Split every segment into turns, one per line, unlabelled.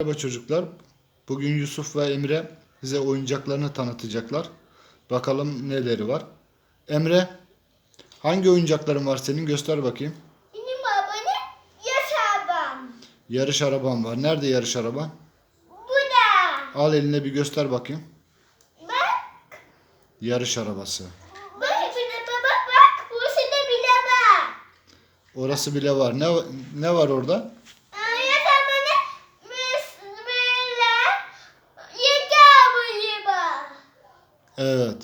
Merhaba çocuklar. Bugün Yusuf ve Emre size oyuncaklarını tanıtacaklar. Bakalım neleri var. Emre, hangi oyuncakların var senin? Göster bakayım.
Benim babanın yaş arabam.
Yarış araban var. Nerede yarış araban?
Bu da.
Al eline bir göster bakayım.
Bak.
Yarış arabası.
Bak de baba bak. Burası da bile var.
Orası bile var. Ne ne var orada?
Aa, Yaş arabanın böyle yıkamıyor var.
Evet.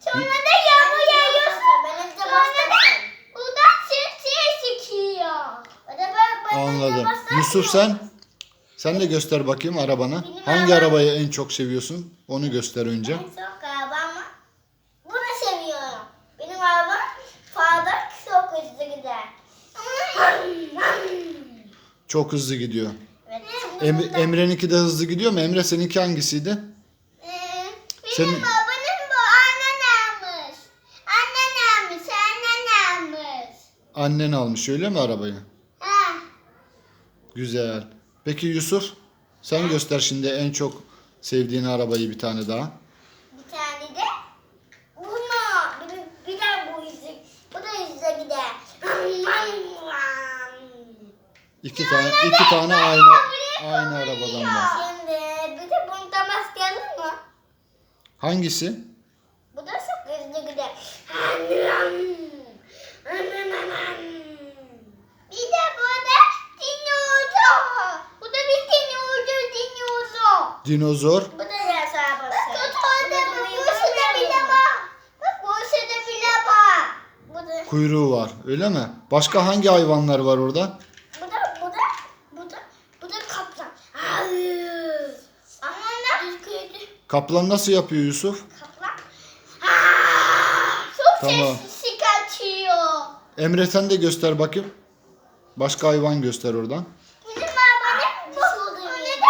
Sonra da yağmur yağıyorsa sonra da buradan sırtıya çıkıyor.
Anladım. Yusuf sen? Sen de göster bakayım arabanı. Hangi arabayı en çok seviyorsun? Onu göster önce.
En çok arabamı bunu seviyorum. Benim arabam fazla çok hızlı gider.
Çok hızlı gidiyor.
Evet.
Em- Emre'ninki de hızlı gidiyor mu? Emre seninki hangisiydi?
Ee, benim
Senin-
babanın bu annen almış. Annen almış, annen almış.
Annen almış öyle mi arabayı?
Ha.
Güzel. Peki Yusuf, sen göster şimdi en çok sevdiğin arabayı bir tane daha.
Bir tane de bunu. Bir, bir de bu hızlı. Bu da hızlı gider.
İki tane, iki tane aynı aynı arabadan var.
Şimdi bir de bunu da maskeyelim mı?
Hangisi?
Bu da çok hızlı gider. Bir de burada dinozor. Bu da bir dinozor, dinozor. Bu da arabası. Bak orada bu Bursa'da bile var. Bak Bursa'da bile var. Bu da,
Kuyruğu var. Öyle mi? Başka hangi hayvanlar var orada?
bu da, bu da, bu da, bu da kaplan. Hayır. Ama onlar kuyruğu.
Kaplan nasıl yapıyor Yusuf?
Kaplan. Çok
Tamam.
sesli kaçıyor.
Emre sen de göster bakayım. Başka hayvan göster oradan.
Bizim babanın bu. Onu da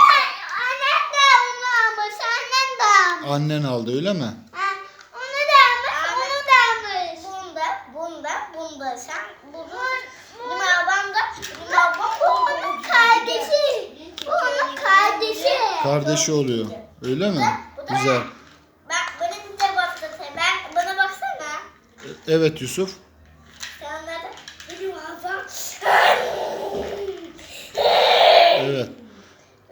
annen de onu almış. Annen de almış.
Annen aldı öyle mi?
Ha, onu da almış. Onu da almış. Bunda, bunda, bunda. Sen bunu. Benim babam da. Benim babam bu onun kardeşi. Bu onun kardeşi.
Kardeşi oluyor. Öyle mi? Güzel.
Bak bana bir de baksana. Ben, bana baksana.
Evet Yusuf.
Sen nerede? Benim babam.
Evet.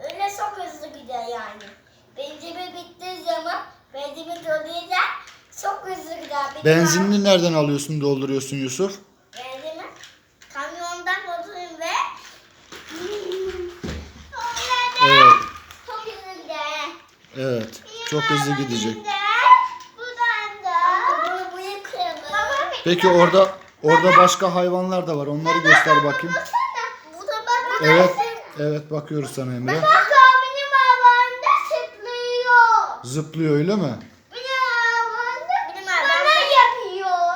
Öyle çok hızlı gider yani. Benzimi bittiği zaman benzimi doluyacak çok hızlı gider. Benim
Benzinini nereden alıyorsun, dolduruyorsun Yusuf?
Benzimi kamyondan alıyorum ve
Evet.
çok hızlı.
Evet. Çok hızlı gidecek.
Buradan da.
Peki orada orada başka hayvanlar da var. Onları göster bakayım.
Bu da bak. bu da
Evet. Evet bakıyoruz sana Emre.
Bak benim babam da zıplıyor.
Zıplıyor öyle mi?
Benim babam da benim bana yapıyor.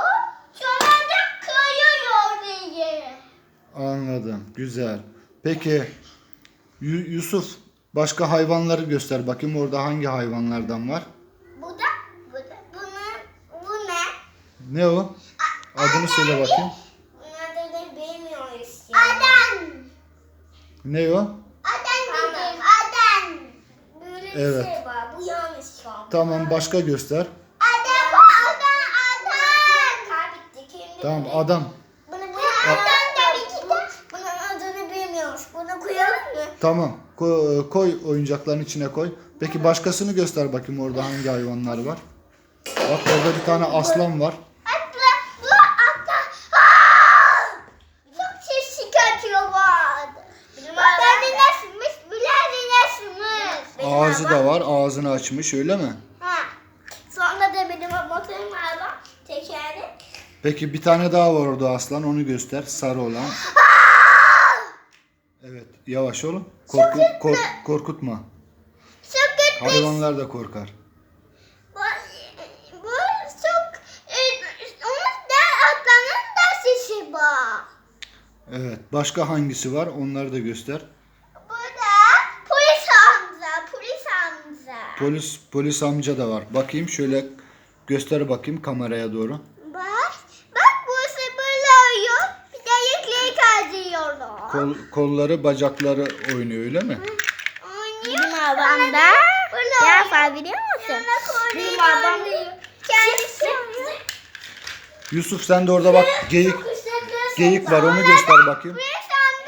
Sonra da kayıyor diye.
Anladım. Güzel. Peki Yu- Yusuf başka hayvanları göster bakayım. Orada hangi hayvanlardan var?
Bu da, bu da, bunun, bu ne?
Ne o? Adını söyle bakayım.
Da bilmiyoruz ya. Adan.
Ne o?
Adan dedim. Adan. Böyle
Evet.
bir şey var. Bu yanlış şu an.
Tamam başka göster.
Adan. Kaybettik. Şimdi
Tamam adam.
Bunu bu adan tabii ki de bunun adını bilmiyoruz. Bunu koyalım mı?
Tamam. Koy, koy oyuncakların içine koy. Peki başkasını göster bakayım orada hangi hayvanlar var. Bak orada bir tane aslan var.
Atla, bu atla. Aa! Çok ses çıkartıyor bu adı. Bak adı nasılmış, Bilal nasılmış.
Ağzı da var. Ağzını açmış öyle mi?
Ha. Sonra da benim motorum var. Tekerlek.
Peki bir tane daha var orada aslan. Onu göster. Sarı olan. Yavaş olun. Korku, kork- korkutma.
Kötü.
Hayvanlar da korkar.
Bu, bu çok... Onun da atlanın da sesi var.
Evet. Başka hangisi var? Onları da göster.
Bu da polis amca, polis amca.
Polis polis amca da var. Bakayım şöyle göster bakayım kameraya doğru.
Bak, bak burası böyle oynuyor. Bir de yıklayı kazıyorlar.
Kol, kolları bacakları oynuyor öyle mi?
Oynuyor. babam da yapar biliyor musun? Benim babam kendisi.
Yusuf sen de orada bak geyik geyik var onu göster bakayım.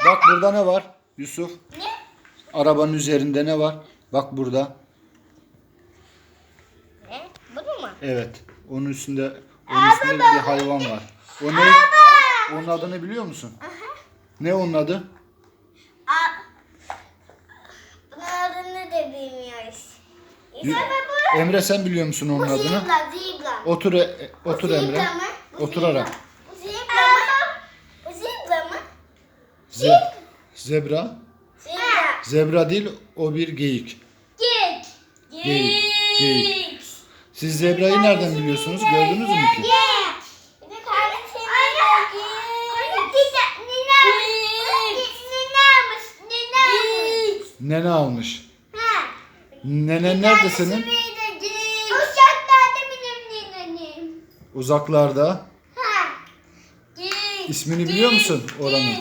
Bak burada ne var? Yusuf
Ne?
arabanın üzerinde ne var? Bak burada.
Ne? Bunu mu?
Evet. Onun üstünde onun üstünde bir hayvan var. O ne? Onun adını biliyor musun? Ne onun adı?
Adını da bilmiyoruz.
Emre sen biliyor musun onun
Bu
adını?
zebra, zebra.
Otur e- otur Emre.
Mı? Bu
Oturarak.
Bu mı? Bu mı?
Ze- zebra.
Zebra.
Zebra değil o bir geyik.
Geyik.
Geyik, geyik. Siz zebrayı nereden biliyorsunuz? Gördünüz mü ki?
Geyik. Bir de kardeşim var. Geyik. Ninermiş. Ninermiş. Ninermiş.
Nene almış.
Ha.
Nenen nerede senin?
Uçaklarda benim ninenim.
Uzaklarda.
Ha.
İsmini biliyor musun oranın?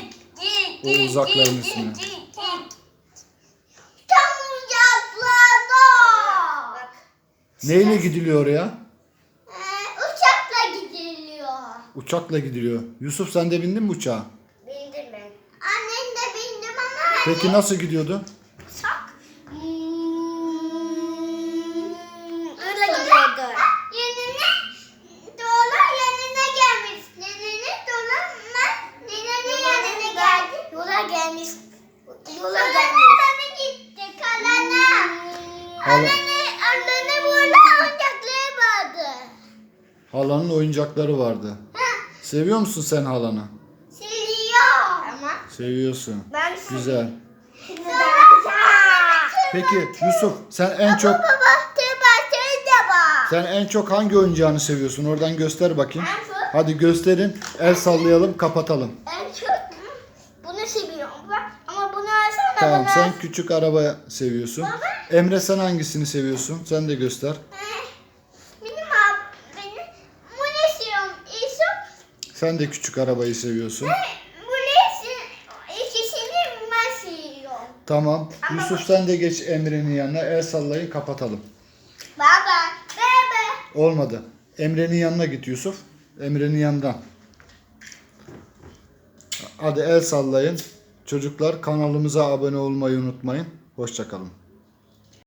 O uzakların ismini.
Tam uzaklarda.
Neyle gidiliyor oraya?
Ee, uçakla gidiliyor.
Uçakla gidiliyor. Yusuf sen de bindin mi uçağa?
Bindim ben. Annem de bindim ama.
Peki nasıl gidiyordu? Halanın oyuncakları vardı. Seviyor musun sen halanı?
siliyor. Ama
Seviyorsun.
ben
Güzel. Peki Yusuf sen en çok
Baba, tıba, tıba.
sen en çok hangi oyuncağını seviyorsun? Oradan göster bakayım.
En çok,
Hadi gösterin. El sallayalım, kapatalım.
en çok bunu seviyorum. Ama bunu alsana
Tamam
bana.
sen küçük araba seviyorsun. Emre sen hangisini seviyorsun? Sen de göster.
Eh, Benim ab, benim bunu seviyorum. İso,
Sen de küçük arabayı seviyorsun.
bunu se- ikisini ben seviyorum.
Tamam. Yusuf sen de geç Emre'nin yanına. El sallayın kapatalım.
Baba, baba.
Olmadı. Emre'nin yanına git Yusuf. Emre'nin yanından. Hadi el sallayın. Çocuklar kanalımıza abone olmayı unutmayın. Hoşçakalın.